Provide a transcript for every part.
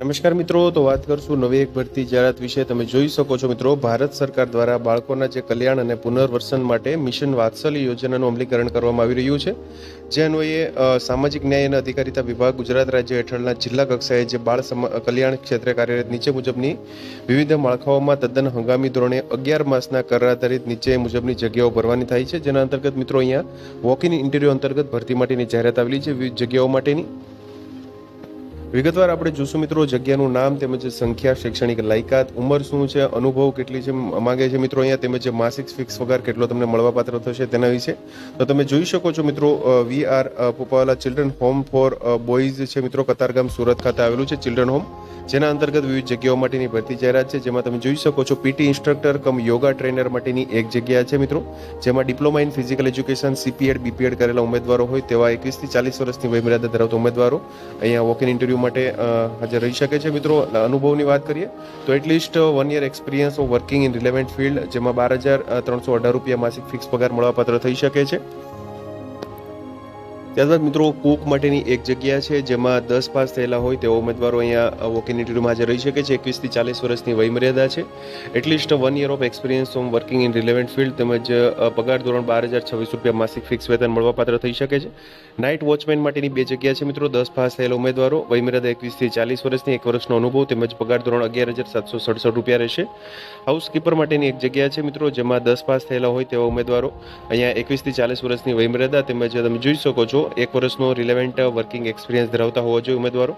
નમસ્કાર મિત્રો, તો વાત કરશું નવી એક ભરતી જાહેરાત વિશે. તમે જોઈ શકો છો મિત્રો, ભારત સરકાર દ્વારા બાળકોના જે કલ્યાણ અને પુનર્વસન માટે મિશન વાત્સલ્ય યોજનાનું અમલીકરણ કરવામાં આવી રહ્યું છે. જે અન્વયે સામાજિક ન્યાય અને અધિકારીતા વિભાગ ગુજરાત રાજ્ય હેઠળના જિલ્લા કક્ષાએ જે બાળ કલ્યાણ ક્ષેત્રે કાર્યરત નીચે મુજબની વિવિધ માળખાઓમાં તદ્દન હંગામી ધોરણે અગિયાર માસના કરાર આધારિત નીચે મુજબની જગ્યાઓ ભરવાની થાય છે. જેના અંતર્ગત મિત્રો, અહીંયા વોક ઇન ઇન્ટરવ્યૂ અંતર્ગત ભરતી માટેની જાહેરાત આવેલી છે. વિવિધ જગ્યાઓ માટેની. વિગતવાર આપણે જોશું મિત્રો, જગ્યાનું નામ તેમજ સંખ્યા, શૈક્ષણિક લાયકાત, ઉંમર શું છે, અનુભવ કેટલી છે, માંગે છે મિત્રો અહીંયા, તેમજ માસિક ફિક્સ પગાર કેટલો તમને મળવાપાત્ર થશે તેના વિશે. તો તમે જોઈ શકો છો મિત્રો V R Popawala children home for boys છે મિત્રો કતારગામ સુરત ખાતે આવેલું છે ચિલ્ડ્રન હોમ જેના અંતર્ગત વિવિધ જગ્યાઓ માટેની ભરતી જાહેરાત છે, જેમાં તમે જોઈ શકો છો PT instructor cum yoga trainer માટેની એક જગ્યા છે મિત્રો, જેમાં diploma in physical education CPED BPED કરેલા ઉમેદવારો હોય તેવા એકવીસથી ચાલીસ વર્ષની વયમર્યાદા ધરાવતા ઉમેદવારો. અહીંયા વોક ઇન ઇન્ટરવ્યૂ માટે અ, હાજર રહી શકે છે મિત્રો. અનુભવની વાત કરીએ તો at least one year experience of working in relevant field જેમાં બાર હજાર ત્રણસો અઢાર રૂપિયા માસિક ફિક્સ પગાર મળવાપાત્ર થઈ શકે છે. ત્યારબાદ મિત્રો કુક માટેની એક જગ્યા છે, જેમાં દસ પાસ થયેલા હોય તેવા ઉમેદવારો અહીંયા વોક ઇન ઇન્ટરવ્યુમાં હાજર રહી શકે છે. એકવીસથી ચાલીસ વર્ષની વયમર્યાદા છે. At least one year of experience of working in relevant field તેમજ પગાર ધોરણ બાર હજાર છવ્વીસ રૂપિયા માસિક ફિક્સ વેતન મળવાપાત્ર થઈ શકે છે. નાઇટ વોચમેન માટેની બે જગ્યા છે મિત્રો. દસ પાસ થયેલા ઉમેદવારો, વયમર્યાદા એકવીસથી ચાલીસ વર્ષની, એક વર્ષનો અનુભવ તેમજ પગાર ધોરણ અગિયાર હજાર સાતસો સડસઠ રૂપિયા રહેશે. હાઉસકીપર માટેની એક જગ્યા છે મિત્રો, જેમાં દસ પાસ થયેલા હોય તેવા ઉમેદવારો, અહીંયા એકવીસથી ચાલીસ વર્ષની વયમર્યાદા તેમજ તમે જોઈ શકો છો એક વર્ષનો રિલેવન્ટ વર્કિંગ એક્સપિરિયન્સ ધરાવતા હોવા જોઈએ ઉમેદવારો.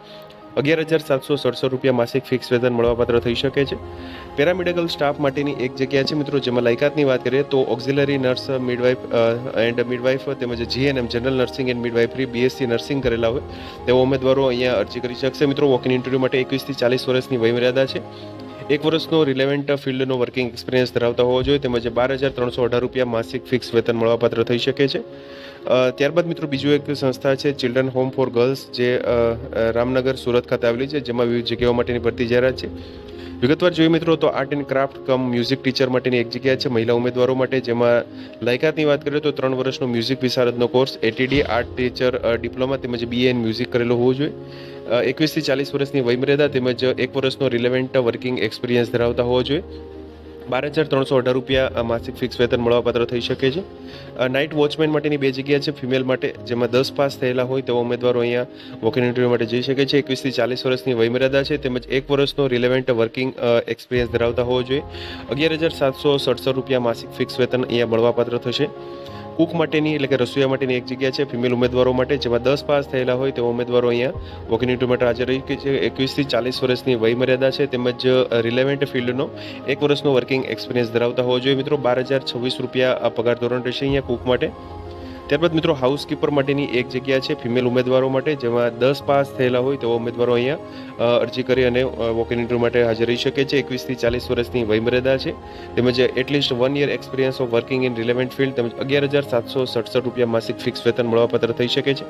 અગિયાર હજાર સાતસો સડસઠ રૂપિયા માસિક ફિક્સ વેતન મળવાપાત્ર થઈ શકે છે. પેરામેડિકલ સ્ટાફ માટેની એક જગ્યા છે મિત્રો, જેમાં લાયકાતની વાત કરીએ તો auxiliary nurse midwife and midwife તેમજ GNM general nursing and midwifery BSc nursing કરેલા હોય. તેવા ઉમેદવારો અહીંયા અરજી કરી શકશે. મિત્રો વોકિંગ ઇન્ટરવ્યૂ માટે એકવીસથી ચાલીસ વર્ષની વયમર્યાદા છે. એક વર્ષનો રિલેવન્ટ ફિલ્ડનો વર્કિંગ એક્સપિરિયન્સ ધરાવતા હોવો જોઈએ, તેમજ બાર હજાર ત્રણસો અઢાર રૂપિયા માસિક ફિક્સ વેતન મળવાપાત્ર થઈ શકે છે. ત્યારબાદ મિત્રો બીજું એક સંસ્થા છે ચિલ્ડ્રન હોમ ફોર ગર્લ્સ જે રામનગર સુરત ખાતે આવેલી છે, જેમાં વિવિધ જગ્યાઓ માટેની ભરતી જાહેરાત છે. વિગતવાર જોઈએ મિત્રો તો art and craft cum music teacher માટેની એક જગ્યા છે, મહિલા ઉમેદવારો માટે, જેમાં લાયકાતની વાત કરીએ તો ત્રણ વર્ષનો music વિશારદનો course ATD art teacher diploma તેમજ બીએ એન મ્યુઝિક કરેલો હોવો જોઈએ. એકવીસથી ચાલીસ વર્ષની વયમર્યાદા તેમજ એક વર્ષનો રિલેવન્ટ વર્કિંગ એક્સપિરિયન્સ ધરાવતા હોવો જોઈએ. બાર હજાર ત્રણસો અઢાર રૂપિયા માસિક ફિક્સ વેતન મળવાપાત્ર થઈ શકે છે. નાઇટ વોચમેન માટેની બે જગ્યા છે ફિમેલ માટે, જેમાં દસ પાસ થયેલા હોય તેવા ઉમેદવારો અહીંયા વોકિંગ ઇન્ટરવ્યૂ માટે જઈ શકે છે. એકવીસથી ચાલીસ વર્ષની વયમર્યાદા છે, તેમજ એક વર્ષનો રિલેવન્ટ વર્કિંગ એક્સપિરિયન્સ ધરાવતા હોવો જોઈએ. અગિયાર હજાર સાતસો સડસઠ રૂપિયા માસિક ફિક્સ વેતન અહીંયા મળવાપાત્ર થશે. કુક માટેની એટલે કે રસોઈયા માટેની એક જગ્યા છે ફિમેલ ઉમેદવારો માટે, જેમાં દસ પાસ થયેલા હોય તેવા ઉમેદવારો અહીંયા વોકિંગ ઇન્ટરવ્યૂ માટે હાજર રહી છે. એકવીસથી ચાલીસ વર્ષની વયમર્યાદા છે તેમજ રિલેવન્ટ ફિલ્ડનો એક વર્ષનો વર્કિંગ એક્સપિરિયન્સ ધરાવતા હોવો જોઈએ. મિત્રો, બાર હજાર છવ્વીસ રૂપિયા પગાર ધોરણ રહેશે અહીંયા કુક માટે. ત્યારબાદ મિત્રો હાઉસકીપર માટેની એક જગ્યા છે ફિમેલ ઉમેદવારો માટે, જેમાં દસ પાસ થયેલા હોય તેવા ઉમેદવારો અહીંયા અરજી કરી અને વોકિંગ ઇન્ટરવ્યૂ માટે હાજર રહી શકે છે. એકવીસથી ચાલીસ વર્ષની વયમર્યાદા છે. તેમજ at least one year experience of working in relevant field તેમજ અગિયાર હજાર સાતસો સડસઠ રૂપિયા માસિક ફિક્સ વેતન મળવાપાત્ર થઈ શકે છે.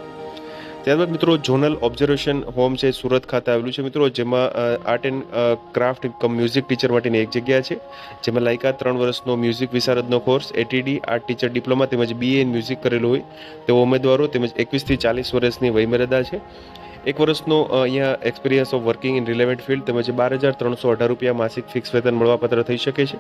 ત્યારબાદ મિત્રો ઝોનલ ઓબ્ઝર્વેશન હોમ છે, સુરત ખાતે આવેલું છે. મિત્રો, જેમાં art and craft cum music teacher માટેની એક જગ્યા છે, જેમાં લાયકા ત્રણ વર્ષનો music વિશારદનો course ATD art teacher diploma તેમજ બીએ ઇન મ્યુઝિક કરેલું હોય તેઓ ઉમેદવારો તેમજ એકવીસથી ચાલીસ વર્ષની વયમર્યાદા છે. એક વર્ષનો અહીંયા experience of working in relevant field તેમજ બાર હજાર ત્રણસો અઢાર રૂપિયા માસિક ફિક્સ વેતન મળવાપાત્ર થઈ શકે છે.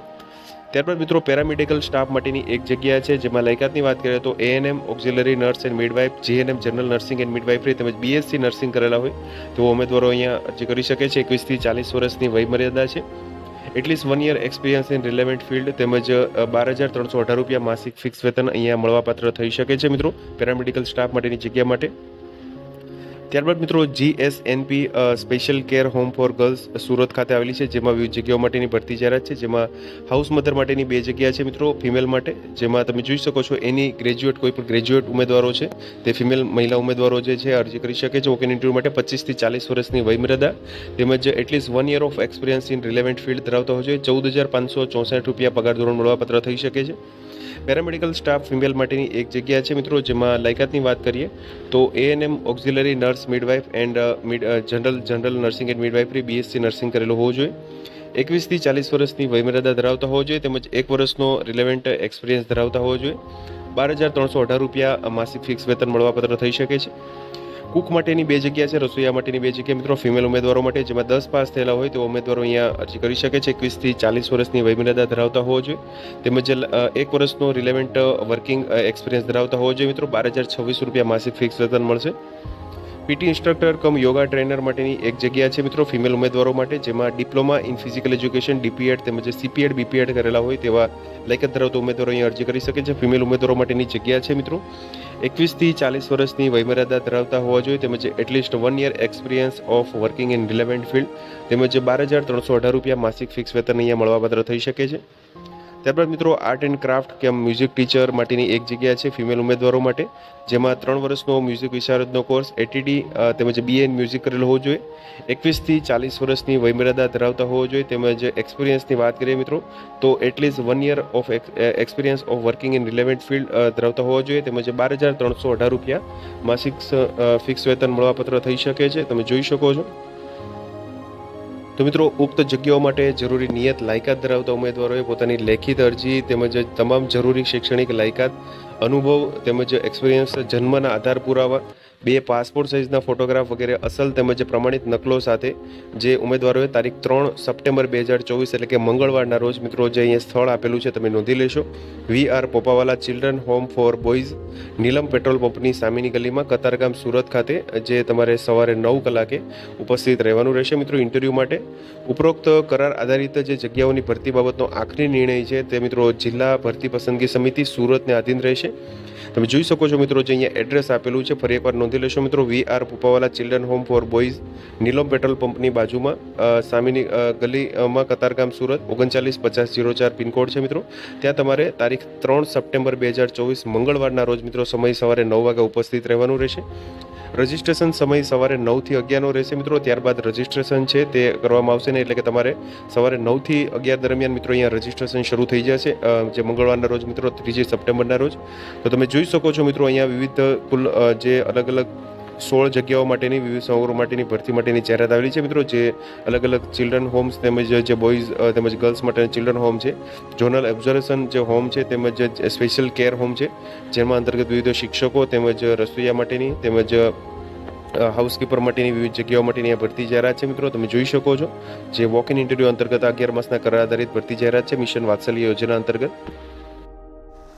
ત્યારબાદ મિત્રો પેરામેડિકલ સ્ટાફ માટેની એક જગ્યા છે, જેમાં લાયકાતની વાત કરીએ તો ANM auxiliary nurse and midwife GNM general nursing and midwifery તેમજ બીએસસી નર્સિંગ કરેલા હોય. તો ઉમેદવારો અહીંયા અરજી કરી શકે છે, એકવીસથી ચાલીસ વર્ષની વયમર્યાદા છે. At least one year experience in relevant field તેમજ બાર હજાર ત્રણસો અઢાર રૂપિયા માસિક ફિક્સ વેતન અહીંયા મળવાપાત્ર થઈ શકે છે મિત્રો, પેરામેડિકલ સ્ટાફ માટેની જગ્યા માટે. ત્યારબાદ મિત્રો GSNP special care home for girls Surat ખાતે આવેલી છે, જેમાં વિવિધ જગ્યાઓ માટેની ભરતી જાહેરાત છે, જેમાં હાઉસ મધર માટેની બે જગ્યા છે મિત્રો ફિમેલ માટે, જેમાં તમે જોઈ શકો છો એની ગ્રેજ્યુએટ કોઈ પણ ગ્રેજ્યુએટ ઉમેદવારો છે, તે ફિમેલ મહિલા ઉમેદવારો જે છે, અરજી કરી શકે છે વોક ઇન્ટરવ્યૂ માટે પચીસથી ચાલીસ વર્ષની વયમર્યાદા, તેમજ at least one year of experience in relevant field ધરાવતા હોય છે, ચૌદ હજાર પાંચસો ચોસઠ રૂપિયા પગાર ધોરણ મળવાપત્ર થઈ શકે છે. પેરામેડિકલ સ્ટાફ ફિમેલ માટેની એક જગ્યા છે મિત્રો, જેમાં લાયકાતની વાત કરીએ તો ANM auxiliary nurse midwife and mid general general nursing and midwifery BSc nursing કરેલું હોવું જોઈએ. એકવીસથી ચાલીસ વર્ષની વયમર્યાદા ધરાવતા હોવો જોઈએ તેમજ એક વર્ષનો રિલેવન્ટ એક્સપિરિયન્સ ધરાવતા હોવો જોઈએ. બાર હજાર ત્રણસો અઢાર રૂપિયા માસિક ફિક્સ વેતન મળવાપત્ર થઈ શકે છે. કુક માટેની બે જગ્યા છે, રસોઈયા માટેની બે જગ્યા. મિત્રો ફિમેલ ઉમેદવારો માટે જેમાં દસ પાસ થયેલા હોય તો ઉમેદવારો અહીંયા અરજી કરી શકે છે. એકવીસથી ચાલીસ વર્ષની વયમર્યાદા ધરાવતા હોવો જોઈએ. તેમજ એક વર્ષનો રિલેવન્ટ વર્કિંગ એક્સપિરિયન્સ ધરાવતા હોવો જોઈએ. મિત્રો, બાર હજાર છવ્વીસ રૂપિયા માસિક ફિક્સ વેતન મળશે. PT instructor cum yoga trainer માટેની એક જગ્યા છે. મિત્રો ફિમેલ ઉમેદવારો માટે જેમાં diploma in physical education DPEd તેમજ સીપીએડ બીપીએડ કરેલા હોય તેવા લાયકાત ધરાવતા ઉમેદવારો અહીંયા અરજી કરી શકે છે. ફિમેલ ઉમેદવારો માટેની જગ્યા છે, મિત્રો. એકવીસથી ચાલીસ વર્ષની વયમર્યાદા ધરાવતા હોવા જોઈએ, તેમજ at least one year experience of working in relevant field તેમજ બાર હજાર ત્રણસો અઢાર રૂપિયા માસિક ફિક્સ વેતન અહીંયા મળવાપાત્ર થઈ શકે છે. ત્યારબાદ મિત્રો આર્ટ એન્ડ ક્રાફ્ટ કે મ્યુઝિક ટીચર માટેની એક જગ્યા છે ફિમેલ ઉમેદવારો માટે, જેમાં ત્રણ વર્ષનો મ્યુઝિક વિશારદનો કોર્સ એટીડી તેમજ બીએ મ્યુઝિક કરેલો હોવો જોઈએ. એકવીસથી ચાલીસ વર્ષની વયમર્યાદા ધરાવતા હોવો જોઈએ, તેમજ એક્સપિરિયન્સની વાત કરીએ મિત્રો, તો at least one year of experience of working in relevant field ધરાવતા હોવા જોઈએ, તેમજ બાર હજાર ત્રણસો અઢાર રૂપિયા માસિક ફિક્સ વેતન મળવાપત્ર થઈ શકે છે, તમે જોઈ શકો છો. તો મિત્રો, ઉક્ત જગ્યાઓ માટે જરૂરી નિયત લાયકાત ધરાવતા ઉમેદવારોએ પોતાની લેખિત અરજી તેમજ તમામ જરૂરી શૈક્ષણિક લાયકાત, અનુભવ તેમજ એક્સપિરિયન્સ જન્મના આધાર પુરાવા બે પાસપોર્ટ સાઇઝના ફોટોગ્રાફ વગેરે અસલ તેમજ પ્રમાણિત નકલો સાથે જે ઉમેદવારોએ તારીખ ત્રણ સપ્ટેમ્બર બે હજાર ચોવીસ એટલે કે મંગળવારના રોજ મિત્રો જે અહીંયા સ્થળ આપેલું છે તમે નોંધી લેશો. V R Popawala children home for boys Neelam petrol પંપની સામેની ગલીમાં કતારગામ સુરત ખાતે જે તમારે સવારે નવ કલાકે ઉપસ્થિત રહેવાનું રહેશે. મિત્રો ઇન્ટરવ્યૂ માટે ઉપરોક્ત કરાર આધારિત જે જગ્યાઓની ભરતી બાબતનો આખરી નિર્ણય છે તે મિત્રો જિલ્લા ભરતી પસંદગી સમિતિ સુરતને આધીન રહેશે. તમે જોઈ શકો છો મિત્રો જે અહીંયા એડ્રેસ આપેલું છે, ફરી એકવાર નોંધી લેશો મિત્રો. V R Pupawala children home for boys Neelam petrol પંપની બાજુમાં સામેની ગલીમાં કતારગામ સુરત, ઓગણચાલીસ પચાસ જીરો ચાર પિનકોડ છે મિત્રો. ત્યાં તમારે તારીખ ત્રણ સપ્ટેમ્બર બે હજાર ચોવીસ મંગળવારના રોજ મિત્રો સમય સવારે નવ વાગે ઉપસ્થિત રહેવાનું રહેશે. રજિસ્ટ્રેશન સમય સવારે નવથી અગિયારનો રહેશે મિત્રો. ત્યારબાદ રજિસ્ટ્રેશન છે તે કરવામાં આવશે ને એટલે કે તમારે સવારે નવથી અગિયાર દરમિયાન મિત્રો અહીંયા રજિસ્ટ્રેશન શરૂ થઈ જશે જે મંગળવારના રોજ મિત્રો, ત્રીજી સપ્ટેમ્બરના રોજ. તો તમે જોઈ શકો છો મિત્રો અહીંયા વિવિધ કુલ જે અલગ અલગ સોળ જગ્યાઓ માટેની, વિવિધ સંવરો માટેની, ભરતી માટેની જાહેરાત આવેલી છે મિત્રો, જે અલગ અલગ ચિલ્ડ્રન હોમ્સ તેમજ જે બોયઝ તેમજ ગર્લ્સ માટેના ચિલ્ડ્રન હોમ છે. જોનલ ઓબ્ઝર્વેશન જે હોમ છે તેમજ સ્પેશિયલ કેર હોમ છે, જેમાં અંતર્ગત વિવિધ શિક્ષકો તેમજ રસોઈયા માટેની તેમજ હાઉસકીપર માટેની વિવિધ જગ્યાઓ માટેની આ ભરતી જાહેરાત છે મિત્રો. તમે જોઈ શકો છો, જે વોક ઇન ઇન્ટરવ્યૂ અંતર્ગત અગિયાર માસના કરાર આધારિત ભરતી જાહેરાત છે મિશન વાત્સલ્ય યોજના અંતર્ગત.